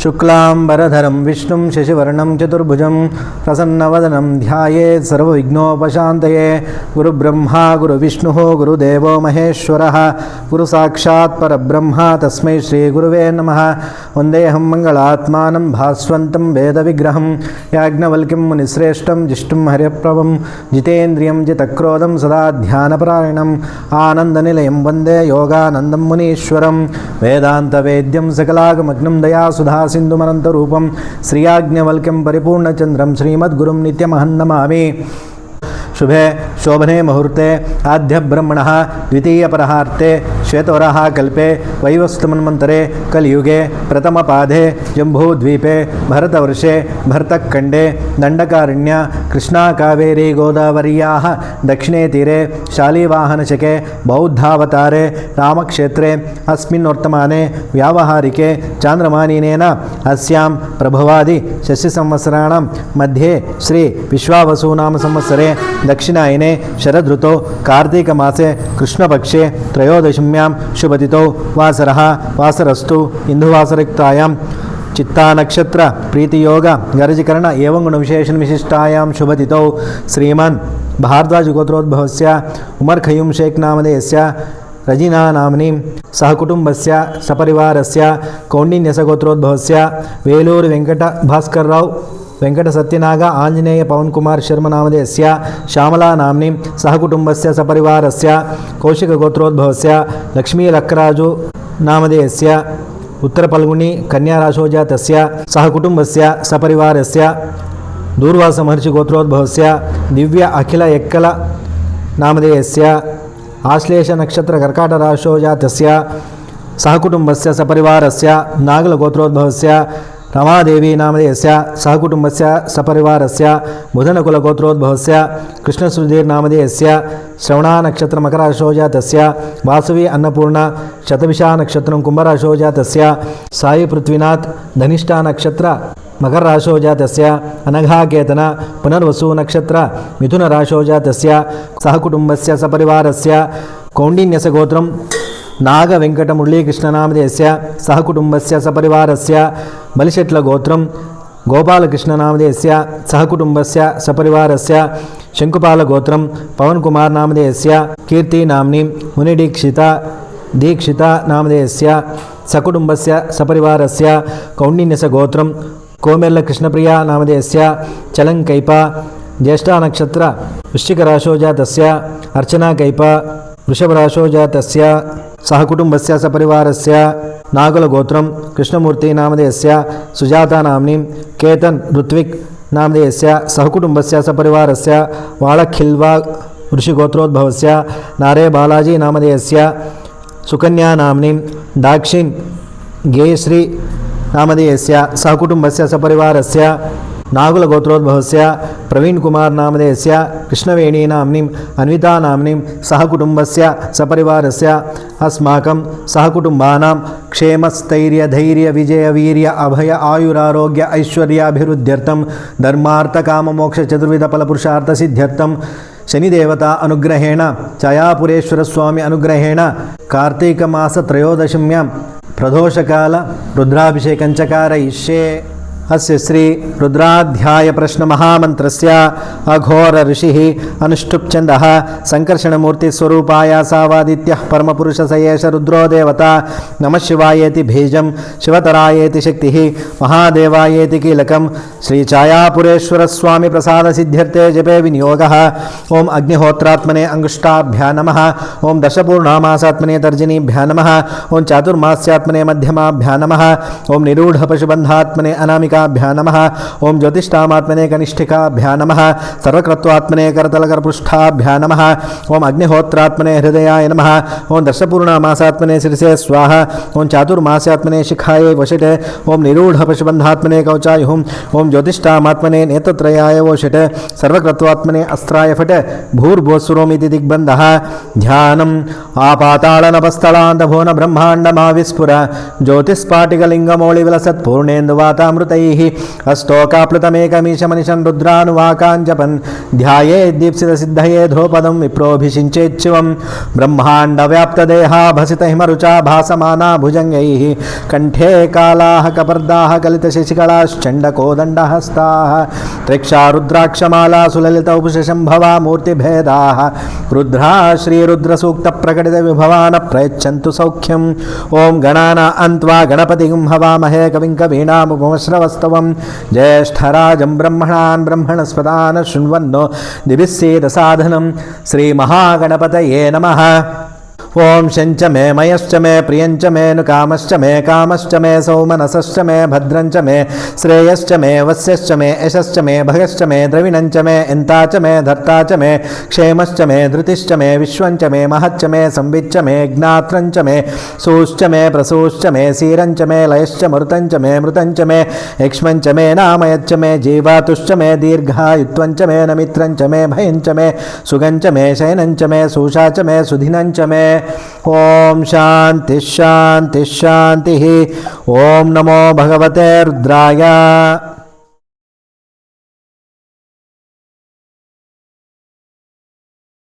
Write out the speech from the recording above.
శుక్లాంబరధరం విష్ణుం శశివర్ణం చతుర్భుజం ప్రసన్నవదనం ధ్యాయే సర్వవిఘ్నోపశాంతయే గురుబ్రహ్మా గురువిష్ణు గురుదేవో మహేశ్వర గురు సాక్షాత్ పరబ్రహ్మ తస్మై శ్రీగురువే నమ వందేహం మంగళాత్మానం భాస్వంతం వేదవిగ్రహం యాజ్ఞవల్క్యం మునిశ్రేష్టం జిష్టుం హరిప్రభం జితేంద్రియం జితక్రోధం సదా ధ్యానపరాయణం ఆనందనిలయం వందే యోగానందం మునీశ్వరం వేదాంతవేద్యం సకలాగమగ్నం దయాసుధా करुणासिन्धुमनन्तरूपं श्रीयाज्ञवल्यम पिपूर्णचंद्रम श्रीमद्गुर निमह शुभे शोभने मुहूर्ते आद्य ब्रह्मण द्वितीयपरहा श्वेतवरः कल्पे वैवस्तुमन्वन्तरे कलियुगे प्रथमपादे जम्बूद्वीपे भरतवर्षे भरतखण्डे दण्डकारण्य कृष्णाकावेरी गोदावर्याः दक्षिणे तीरे शालीवाहनशके बौद्धावतारे रामक्षेत्रे अस्मिन् वर्तमाने व्यावहारिके चान्द्रमानीनेन अस्यां प्रभवादि शशिसंवत्सराणां मध्ये श्री विश्वावसूनाम संवत्सरे दक्षिणायने शरदृतौ कार्तीकमासे कृष्णपक्षे त्रयोदशिम्यां शुभतिथौ वासरः वासरस्तु इन्दुवासरयुक्तायां चित्तानक्षत्र प्रीतियोग गरजकरण एवं गुणविशेषण विशिष्टायां शुभतिथौ श्रीमान् भारद्वाजगोत्रोद्भवस्य उमर् खयूं शेख् नामधेयस्य रजिना नाम्नीं सहकुटुम्बस्य सपरिवारस्य कौण्डिन्यसगोत्रोद्भवस्य वेलूरुवेङ्कटभास्कर्राव् వెంకట సత్యనాగ ఆంజనేయ పవన్ కుమార్ శర్మ నామధేయస్య శ్యామలా నామ్ని సహకుటుంబస్య సపరివారస్య కౌశిక గోత్రోద్భవస్య లక్ష్మీలక్కరాజు నామధేయస్య ఉత్తరపల్గుని కన్యారాశోజాతస్య సహకుటుంబస్య సపరివారస్య దూర్వాస మహర్షి గోత్రోద్భవస్య దివ్య అఖిల ఎక్కల నామధేయస్య ఆశ్లేష నక్షత్ర కర్కాటరాశోజాతస్య సహకుటుంబస్య సపరివారస్య నాగల గోత్రోద్భవస్య రమాదేవి నామధేయస్య సహకుటుంబస్య సపరివారస్య బుధనకులగోత్రోద్భవస్య కృష్ణసుధీర్నామధేయస్య శ్రవణానక్షత్ర మకరాశోజాతస్య వాసవి అన్నపూర్ణ శతభిషానక్షత్రం కుంభరాశోజాతస్య సాయి పృథ్వీనాథ్ ధనిష్టా నక్షత్ర మకర రాశోజాతస్య అనఘాకేతన పునర్వసు నక్షత్ర మిథున రాశోజాతస్య సహకుటుంబస్య సపరివారస్య కౌండిన్యస గోత్రం నాగ వెంకట మురళీకృష్ణనామధేయస్య సహకుటుంబస్య సపరివారస్య బలిశెట్ల గోత్రం గోపాలకృష్ణనామధేయస్య సహకుటుంబస్య సపరివారస్య శంకుపాల గోత్రం పవన్ కుమార్ నామధేయస్య కీర్తి నామ్ని మునిదీక్షిత దీక్షిత నామధేయస్య సకుటుంబస్య సపరివారస్య కౌండిన్యస గోత్రం కోమెల్ల కృష్ణప్రియ నామధేయస్య చలంకైప జ్యేష్ఠానక్షత్ర వృశ్చికరాశోజాతస్య అర్చనాకైప వృషభరాశోజాతస్య సహకుటుంబస్య సపరివారస్య నాగుల గోత్రం కృష్ణమూర్తి నామధేయస్య సుజాతా నామ్ని కేతన్ ఋత్విక్ నామధేయస్య సహకుటుంబస్య సపరివారస్య వాళఖిల్వా ఋషిగోత్రోద్భవస్య నారే బాలాజీ నామధేయస్య సుకన్యా నామ్ని దాక్షిణ్ గేశ్రీ నామధేయస్య సహకుటుంబస్య సపరివారస్య నాగుల గోత్రోద్భవస్య ప్రవీణ్ కుమార్ నామధేయస్య కృష్ణవేణీ నామ్ని అన్వితా నామ్ని సహకుటుంబస్య సపరివారస్య. అస్మాకం సహకుటుంబానాం క్షేమస్థైర్య ధైర్య విజయ వీర్య అభయ ఆయురారోగ్య ఐశ్వర్యాభివృద్ధ్యర్థం ధర్మార్థకామమోక్ష చతుర్విధ ఫలపురుషార్థ సిద్ధ్యర్థం శనిదేవత అనుగ్రహేణ ఛయాపురేశ్వరస్వామి అనుగ్రహేణ కార్తీకమాస త్రయోదశమ్యాం ప్రదోషకాల రుద్రాభిషేకం చకారయిష్యే अस्य श्रीरुद्राध्यायप्रश्नमहामन्त्रस्य अघोरऋषिः सावादित्य परम पुरुष सयेष रुद्रो देवता नम शिवायेति भेजम शिवतरायेति शक्ति महादेवायेति प्रसाद सिद्ध्ये जपे विनियोग। ओम अग्निहोत्रात्मने अंगुष्टाभ्या नम। ओं दशपूर्णमासात्मने तर्जनीभ्या नम। ओं चातुर्मास्यात्मने मध्यमाभ्या नमः। निरूढ़ पशुबंधात्मने अनामिका దశపూర్ణామాసాత్మనే తర్జనీభ్యా నమ. ఓం చాతుర్మాస్యాత్మనే మధ్యమాభ్యా నమ ఓం నిరూఢ పశుబంధాత్మనే అనామికాభ్యా నమ ఓం జ్యోతిష్టామాత్మనే కనిష్ఠికాభ్యా నమ. సర్వకృత్వాత్మనే కరతలకరపృష్ఠాభ్యా నమ. ఓం అగ్నిహోత్రాత్మనే హృదయాయ నమ. ఓం దర్శపూర్ణమాసాత్మనే శిరసే స్వాహ. ఓం చాతుర్మాస్యాత్మనే శిఖాయే వషట్ ఓం నిరూఢ పశుబంధాత్మనే కౌచాయుహం. ఓం జ్యోతిష్టామాత్మనే నేత్రత్రయాయ వషట్ సర్వకృత్వాత్మనే అస్త్రాయ ఫట్ భూర్భోస్వరోమితి దిగ్బంధ ధ్యానం ఆపాతాళనపస్థలాంతభువన బ్రహ్మాండమావిస్ఫుర జ్యోతిస్ఫాటికలింగమౌళివిలసత్పూర్ణేందువాతామృతై भुजङ्गैः अस्तोकाप्लुतमेकमीशमनिशं रुद्रानुवाकाञ्जपन् ध्याये दीप्सितसिद्धये ध्रुवपदं विप्रोऽभिषिञ्चेच्छिवं ब्रह्माण्डव्याप्तदेहा भसितहिमरुचा भासमाना भुजङ्गैः कण्ठे कालाः कपर्दाः कलितशशिकलाश्चण्डकोदण्डहस्ताः त्रिक्षा रुद्राक्षमाला सुललितौपुषशम्भवा मूर्तिभेदाः रुद्रा श्रीरुद्रसूक्तप्रकटितविभवान् प्रयच्छन्तु सौख्यम् ॐ गणाना अन्त्वा गणपतिं हवामहे कविं कवीनामुपमश्रवस्तवं ज्येष्ठराजं ब्रह्मणान् ब्रह्मणस्पदान् शृण्वन्नो दिभिः सीदसाधनं श्रीमहागणपतये नमः ॐ शञ्च मे मयश्च मे प्रियञ्च मे नुकामश्च मे कामश्च मे सौमनसश्च मे भद्रञ्च मे श्रेयश्च मे वस्यश्च मे यशश्च मे भगश्च मे द्रविणञ्च मे इन्ता च मे धर्ता च मे क्षेमश्च मे धृतिश्च मे विश्वञ्च मे महच्च मे संविच्च मे ज्ञात्रञ्च मे सूश्च मे प्रसूश्च मे सीरञ्च मे लयश्च मृतञ्च मे मृतञ्च मे यक्ष्मञ्च मे नामयच्च मे जीवातुश्च मे दीर्घायुत्वञ्च मे नमित्रञ्च मे भयञ्च मे सुगञ्च मे शयनञ्च मे सूषा च मे सुधिनञ्च मे ओम शांति शांति शांति ओम नमो भगवते रुद्राय।